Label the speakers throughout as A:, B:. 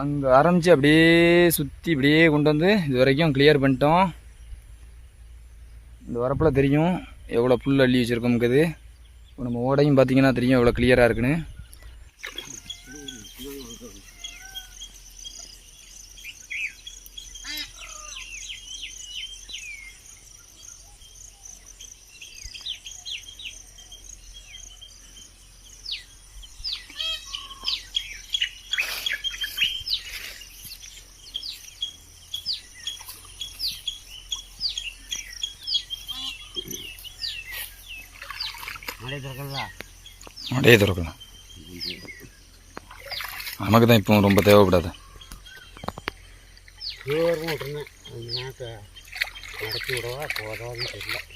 A: அங்கே ஆரம்பித்து அப்படியே சுற்றி இப்படியே கொண்டு வந்து இது வரைக்கும் கிளியர் பண்ணிட்டோம். இந்த வரப்பில் தெரியும் எவ்வளோ புல் அள்ளி வச்சுருக்கோம்க்குது இப்போ நம்ம ஓடையும் பார்த்திங்கன்னா தெரியும் எவ்வளோ கிளியராக இருக்குன்னு. அப்படியே திறக்கலாம் நமக்கு தான் இப்போ ரொம்ப தேவைப்படாது.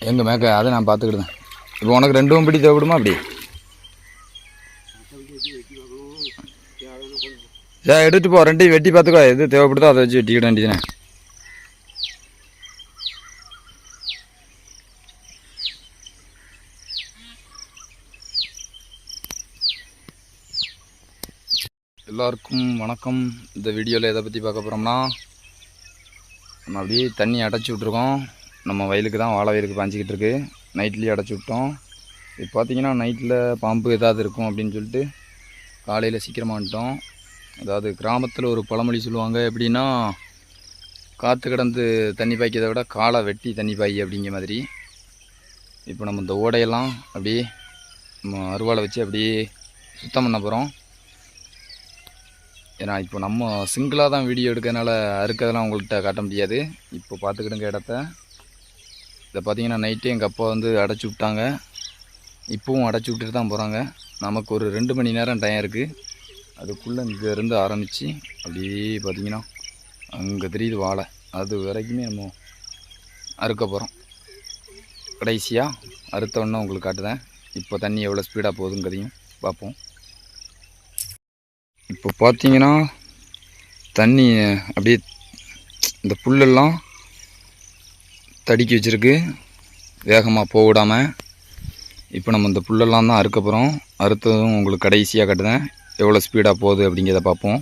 A: எங்கள் மேக்க அதை நான் பார்த்துக்கிடுதேன் இப்போ உனக்கு ரெண்டும் பிடி தேவைப்படுமா அப்படி? சரி எடுத்துட்டு போ. ரெண்டையும் வெட்டி பார்த்துக்கோ. எது தேவைப்படுதோ அதை வச்சு வெட்டிக்கிட வேண்டியதுனே எல்லாருக்கும் வணக்கம். இந்த வீடியோவில் எதை பற்றி பார்க்க போகிறோம்னா நம்ம அப்படியே தண்ணி அடைச்சி விட்ருக்கோம் நம்ம வயலுக்கு தான் வாழை வயலுக்கு பாஞ்சிக்கிட்டு இருக்கு. நைட்லேயே அடைச்சி விட்டோம். இப்போ பார்த்தீங்கன்னா நைட்டில் பாம்பு ஏதாவது இருக்கும் அப்படின்னு சொல்லிட்டு காலையில் சீக்கிரமாக வந்துட்டோம். அதாவது கிராமத்தில் ஒரு பழமொழி சொல்லுவாங்க எப்படின்னா காற்று கிடந்து தண்ணி பாய்க்கிறதை விட காலை வெட்டி தண்ணி பாய் அப்படிங்கிற மாதிரி. இப்போ நம்ம இந்த ஓடையெல்லாம் அப்படியே நம்ம அருவாளை வச்சு அப்படியே சுத்தம் பண்ண போகிறோம் ஏன்னா இப்போ நம்ம சிங்கிளாக தான் வீடியோ எடுக்கிறதுனால அறுக்கிறதெல்லாம் உங்கள்கிட்ட காட்ட முடியாது. இப்போ பார்த்துக்கிடுங்க இடத்த. இதை பார்த்தீங்கன்னா நைட்டே எங்கள் அப்பா வந்து அடைச்சி விட்டாங்க. இப்போவும் அடைச்சி விட்டுட்டு தான் போகிறாங்க நமக்கு ஒரு ரெண்டு மணி நேரம் டைம் இருக்குது அதுக்குள்ளே இங்கேருந்து ஆரம்பித்து அப்படியே பார்த்தீங்கன்னா அங்கே தெரியுது வாழை. அது வரைக்குமே நம்ம அறுக்க போகிறோம் கடைசியாக அறுத்த உங்களுக்கு காட்டுதேன் இப்போ தண்ணி எவ்வளோ ஸ்பீடாக போகுதுங்கிறதையும் பார்ப்போம். இப்போ பார்த்தீங்கன்னா தண்ணி அப்படியே இந்த புல்லெல்லாம் தடுக்கி வச்சிருக்கு. வேகமாக போக விடாமல் இப்போ நம்ம இந்த புல்லெல்லாம் தான் அறுக்க போகிறோம் அறுத்ததும் உங்களுக்கு கடைசியாக கட்டுதேன் எவ்வளோ ஸ்பீடாக போகுது அப்படிங்கிறத பார்ப்போம்.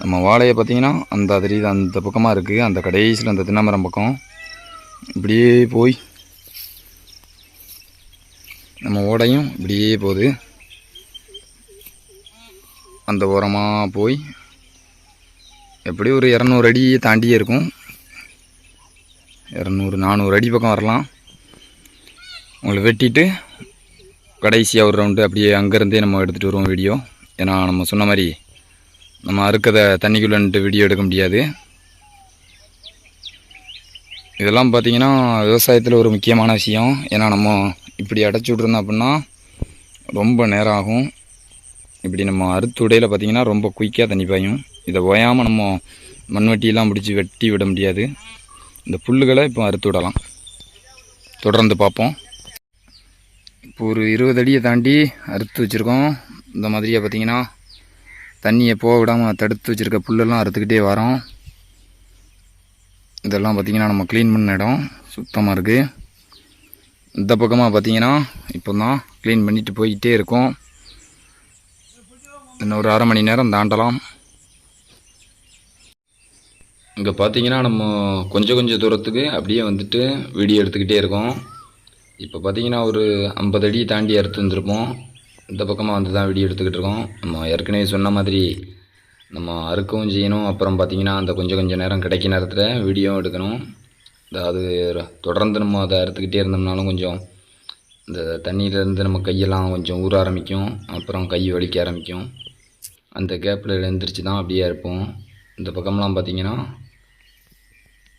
A: நம்ம வாழையை பார்த்திங்கன்னா அந்த அதிரி அந்த பக்கமாக இருக்குது அந்த கடைசியில் அந்த தின்னமரம் பக்கம். இப்படியே போய் நம்ம ஓடையும் இப்படியே போகுது. அந்த ஓரமாக போய் எப்படி ஒரு இரநூறு அடி தாண்டியே இருக்கும். இரநூறு நானூறு அடி பக்கம் வரலாம். உங்களை வெட்டிட்டு கடைசியாக ஒரு ரவுண்டு அப்படியே அங்கேருந்தே நம்ம எடுத்துகிட்டு வருவோம் வீடியோ ஏன்னா நம்ம சொன்ன மாதிரி நம்ம அறுக்கதை தண்ணிக்குள்ளன்ட்டு வீடியோ எடுக்க முடியாது. இதெல்லாம் பார்த்தீங்கன்னா விவசாயத்தில் ஒரு முக்கியமான விஷயம். ஏன்னா நம்ம இப்படி அடைச்சி விட்ருந்தோம் அப்படின்னா ரொம்ப நேரம் ஆகும். இப்படி நம்ம அறுத்து உடையில் பார்த்தீங்கன்னா ரொம்ப குயிக்காக தண்ணி பாயும். இதை ஓயாமல் நம்ம மண்வெட்டியெல்லாம் பிடிச்சி வெட்டி விட முடியாது. இந்த புல்லுகளை இப்போ அறுத்து விடலாம். தொடர்ந்து பார்ப்போம். இப்போ ஒரு இருபது அடியை தாண்டி அறுத்து வச்சுருக்கோம். இந்த மாதிரியாக பார்த்திங்கன்னா தண்ணியை போக விடாமல் தடுத்து வச்சுருக்க புல்லெல்லாம் அறுத்துக்கிட்டே வரோம். இதெல்லாம் பார்த்திங்கன்னா நம்ம க்ளீன் பண்ண இடம். சுத்தமாக இருக்குது இந்த பக்கமாக பார்த்தீங்கன்னா இப்போ தான் க்ளீன் பண்ணிட்டு போய்கிட்டே இருக்கோம். இன்னும் ஒரு அரை மணி நேரம் தாண்டலாம். இங்கே பார்த்தீங்கன்னா நம்ம கொஞ்சம் கொஞ்சம் தூரத்துக்கு அப்படியே வந்துட்டு வீடியோ எடுத்துக்கிட்டே இருக்கோம். இப்போ பார்த்தீங்கன்னா ஒரு ஐம்பது அடி தாண்டி அறுத்து வந்திருப்போம். இந்த பக்கமாக வந்து தான் வீடியோ எடுத்துக்கிட்டு இருக்கோம். நம்ம ஏற்கனவே சொன்ன மாதிரி நம்ம அறுக்கவும் செய்யணும். அப்புறம் பார்த்திங்கன்னா அந்த கொஞ்சம் கொஞ்சம் நேரம் கிடைக்க நேரத்தில் வீடியோவும் எடுக்கணும். அதாவது தொடர்ந்து நம்ம அதை அறுத்துக்கிட்டே இருந்தோம்னாலும் கொஞ்சம் இந்த தண்ணியிலேருந்து நம்ம கையெல்லாம் கொஞ்சம் ஊற ஆரம்பிக்கும். அப்புறம் கை வலிக்க ஆரம்பிக்கும். அந்த கேப்பில் எழுந்திரிச்சு தான் அப்படியே இருப்போம். இந்த பக்கம்லாம் பார்த்தீங்கன்னா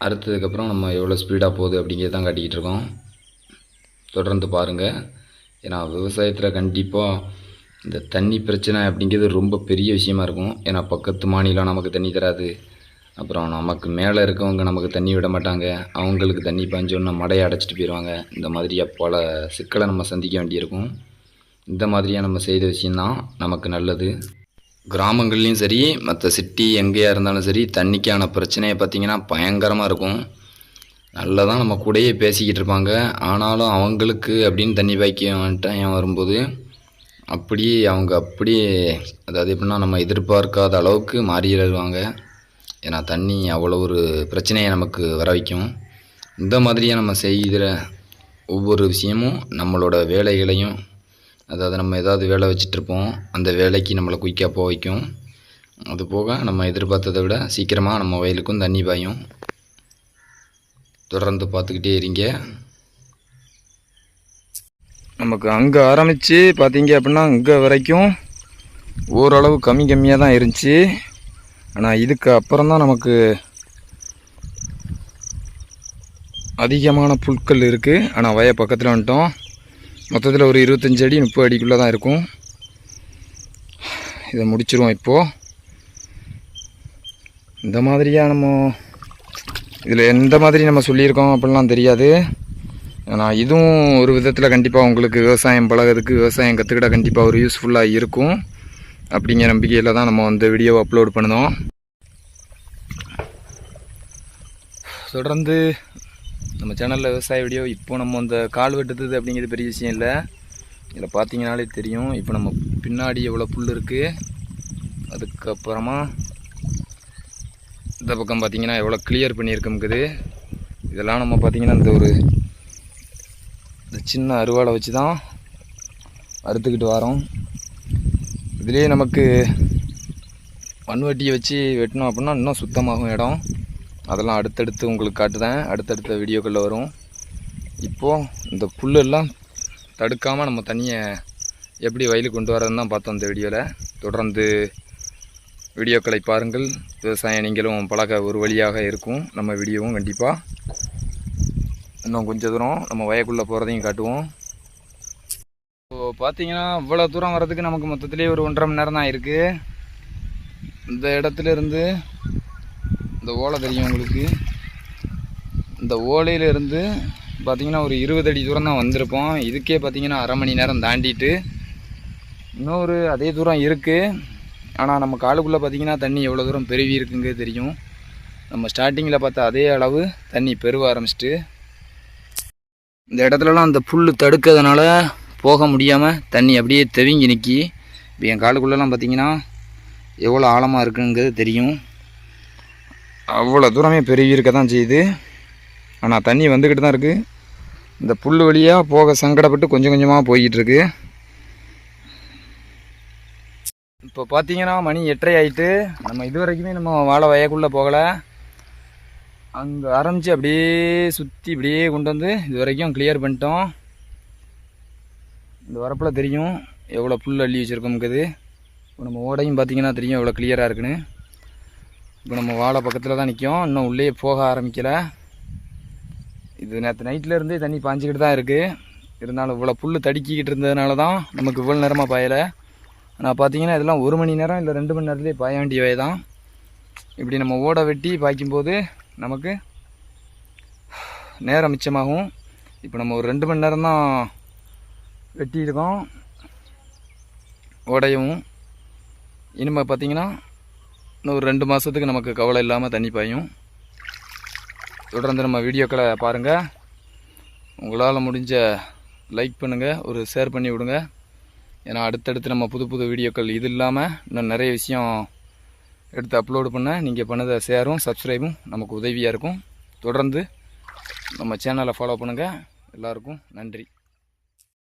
A: அறுத்ததுக்கப்புறம் நம்ம எவ்வளோ ஸ்பீடாக போகுது அப்படிங்கிறது தான் காட்டிக்கிட்டு இருக்கோம். தொடர்ந்து பாருங்கள் ஏன்னா விவசாயத்தில் கண்டிப்பாக இந்த தண்ணி பிரச்சனை அப்படிங்கிறது ரொம்ப பெரிய விஷயமா இருக்கும். ஏன்னா பக்கத்து மாநிலம் நமக்கு தண்ணி தராது. அப்புறம் நமக்கு மேலே இருக்கவங்க நமக்கு தண்ணி விட மாட்டாங்க. அவங்களுக்கு தண்ணி பாஞ்சோன்னா மடையை அடைச்சிட்டு போயிடுவாங்க இந்த மாதிரியாக பல சிக்கலை நம்ம சந்திக்க வேண்டியிருக்கும். இந்த மாதிரியாக நம்ம செய்த விஷயந்தான் நமக்கு நல்லது. கிராமங்கள்லேயும் சரி மற்ற சிட்டி எங்கேயா இருந்தாலும் சரி தண்ணிக்கான பிரச்சனையை பார்த்திங்கன்னா பயங்கரமாக இருக்கும். நல்லா தான் நம்ம கூடயே பேசிக்கிட்டு இருப்பாங்க. ஆனாலும் அவங்களுக்கு அப்படின்னு தண்ணி பாய்க்க டைம் வரும்போது அப்படியே அவங்க அப்படியே அதாவது எப்படின்னா நம்ம எதிர்பார்க்காத அளவுக்கு மாறிடுவாங்க ஏன்னா தண்ணி அவ்வளோ ஒரு பிரச்சனையை நமக்கு வர வைக்கும். இந்த மாதிரியே நம்ம செய்கிற ஒவ்வொரு விஷயமும் நம்மளோட வேலைகளையும் அதாவது நம்ம ஏதாவது வேலை வச்சிட்ருப்போம் அந்த வேலைக்கு நம்மளை குயிக்காக போக வைக்கும். அது போக நம்ம எதிர்பார்த்ததை விட சீக்கிரமாக நம்ம வயலுக்கும் தண்ணி பாயும். தொடர்ந்து பார்த்துக்கிட்டே இருங்க. நமக்கு அங்கே ஆரம்பித்து பார்த்தீங்க அப்படின்னா இங்கே வரைக்கும் ஓரளவு கம்மி கம்மியாக தான் இருந்துச்சு. ஆனால் இதுக்கு அப்புறம் தான் நமக்கு அதிகமான புற்கள் இருக்குது ஆனால் வய பக்கத்தில் வந்துட்டோம். மொத்தத்தில் ஒரு இருபத்தஞ்சி அடி முப்பது அடிக்குள்ளே தான் இருக்கும். இதை முடிச்சிருவோம் இப்போது இந்த மாதிரியாக நம்ம இதில் எந்த மாதிரி நம்ம சொல்லியிருக்கோம் அப்படிலாம் தெரியாது. ஆனால் இதுவும் ஒரு விதத்தில் கண்டிப்பாக உங்களுக்கு விவசாயம் பழகிறதுக்கு விவசாயம் கற்றுக்கிட்ட கண்டிப்பாக ஒரு யூஸ்ஃபுல்லாக இருக்கும். அப்படிங்கிற நம்பிக்கையில் தான் நம்ம வந்து வீடியோவை அப்லோட் பண்ணோம். தொடர்ந்து நம்ம சேனலில் விவசாய வீடியோ இப்போ நம்ம அந்த கால் வெட்டுறது அப்படிங்கிறது பெரிய விஷயம் இல்லை. இதில் பார்த்தீங்கனாலே தெரியும் இப்போ நம்ம பின்னாடி எவ்வளோ புல் இருக்குது அதுக்கப்புறமா இந்த பக்கம் பார்த்திங்கன்னா எவ்வளோ கிளியர் பண்ணியிருக்கோம்க்குது இதெல்லாம் நம்ம பார்த்தீங்கன்னா இந்த ஒரு இந்த சின்ன அருவாளை வச்சு தான் அறுத்துக்கிட்டு வரோம். இதுலேயே நமக்கு மண்வெட்டியை வச்சு வெட்டினோம் அப்படின்னா இன்னும் சுத்தமாகும் இடம். அதெல்லாம் அடுத்தடுத்து உங்களுக்கு காட்டுதேன். அடுத்தடுத்த வீடியோக்களில் வரும். இப்போது இந்த புல்லெல்லாம் தடுக்காமல் நம்ம தண்ணியை எப்படி வயலுக்கு கொண்டு வரதுன்னு தான் பார்த்தோம் இந்த வீடியோவில் தொடர்ந்து வீடியோக்களை பாருங்கள். விவசாயம் நீங்களும் பழக ஒரு வழியாக இருக்கும். நம்ம வீடியோவும் கண்டிப்பாக இன்னும் கொஞ்சம் தூரம் நம்ம வயக்குள்ளே போகிறதையும் காட்டுவோம். இப்போ பார்த்தீங்கன்னா இவ்வளோ தூரம் வர்றதுக்கு நமக்கு மொத்தத்திலே ஒரு ஒன்றரை மணி நேரம் தான் இருக்குது இந்த இடத்துல இருந்து இந்த ஓலை தெரியும் உங்களுக்கு? இந்த ஓலையில இருந்து ஒரு இருபது அடி தூரம் தான் வந்திருப்போம். இதுக்கே பார்த்தீங்கன்னா அரை மணி நேரம் தாண்டிட்டு இன்னொரு அதே தூரம் இருக்குது ஆனால் நம்ம காலுக்குள்ளே பார்த்தீங்கன்னா தண்ணி எவ்வளோ தூரம் பெருவி இருக்குங்கிறது தெரியும். நம்ம ஸ்டார்டிங்கில் பார்த்தா அதே அளவு தண்ணி பெருவ ஆரம்பிச்சிட்டு இந்த இடத்துலலாம் அந்த புல் தடுக்கிறதுனால போக முடியாமல் தண்ணி அப்படியே தெவிங்கி நிற்கி இப்போ என் காலுக்குள்ளெல்லாம் பார்த்தீங்கன்னா எவ்வளோ ஆழமாக இருக்குங்கிறது தெரியும். அவ்வளோ தூரமே பெருகி இருக்க தான் செய்யுது. ஆனால் தண்ணி வந்துக்கிட்டு தான் இருக்குது இந்த புல் வழியாக போக சங்கடப்பட்டு கொஞ்சம் கொஞ்சமாக போய்கிட்டுருக்கு இப்போ பார்த்தீங்கன்னா மணி எட்டரை ஆகிட்டு நம்ம இது வரைக்குமே நம்ம வாழை வயக்குள்ளே போகலை. அங்கே ஆரம்பித்து அப்படியே சுற்றி இப்படியே கொண்டு வந்து இது வரைக்கும் கிளியர் பண்ணிட்டோம். இந்த வரப்பில் தெரியும் எவ்வளோ புல் அள்ளி வச்சுருக்கோம்க்குது இப்போ நம்ம ஓடையும் பார்த்தீங்கன்னா தெரியும் எவ்வளோ கிளியராக இருக்குன்னு. இப்போ நம்ம வாழை பக்கத்தில் தான் நிற்கும் இன்னும் உள்ளே போக ஆரம்பிக்கலை. இது நேற்று நைட்லேருந்தே தண்ணி பாஞ்சிக்கிட்டு தான் இருக்குது இருந்தாலும் இவ்வளோ புல் தடுக்கிக்கிட்டு இருந்ததுனால தான் நமக்கு இவ்வளோ நேரமாக பாயலை. ஆனால் பார்த்தீங்கன்னா இதெல்லாம் ஒரு மணி நேரம் இல்லை ரெண்டு மணி நேரத்துலேயே பாய வேண்டியவை தான். இப்படி நம்ம ஓட வெட்டி பாய்க்கும்போது நமக்கு நேரம் மிச்சமாகும். இப்போ நம்ம ஒரு ரெண்டு மணி நேரம் தான் வெட்டியிருக்கோம். ஓடையும் இனிமேல் பார்த்தீங்கன்னா இன்னும் ஒரு ரெண்டு மாதத்துக்கு நமக்கு கவலை இல்லாமல் தண்ணி பாயும். தொடர்ந்து நம்ம வீடியோக்களை பாருங்கள் உங்களால் முடிஞ்ச லைக் பண்ணுங்கள் ஒரு ஷேர் பண்ணி விடுங்க. ஏன்னா அடுத்தடுத்து நம்ம புது புது வீடியோக்கள் இது இல்லாமல் இன்னும் நிறைய விஷயம் எடுத்து அப்லோடு பண்ண நீங்கள் பண்ணதை ஷேரும் சப்ஸ்கிரைபும் நமக்கு உதவியாக இருக்கும். தொடர்ந்து நம்ம சேனலை ஃபாலோ பண்ணுங்கள் எல்லாருக்கும் நன்றி.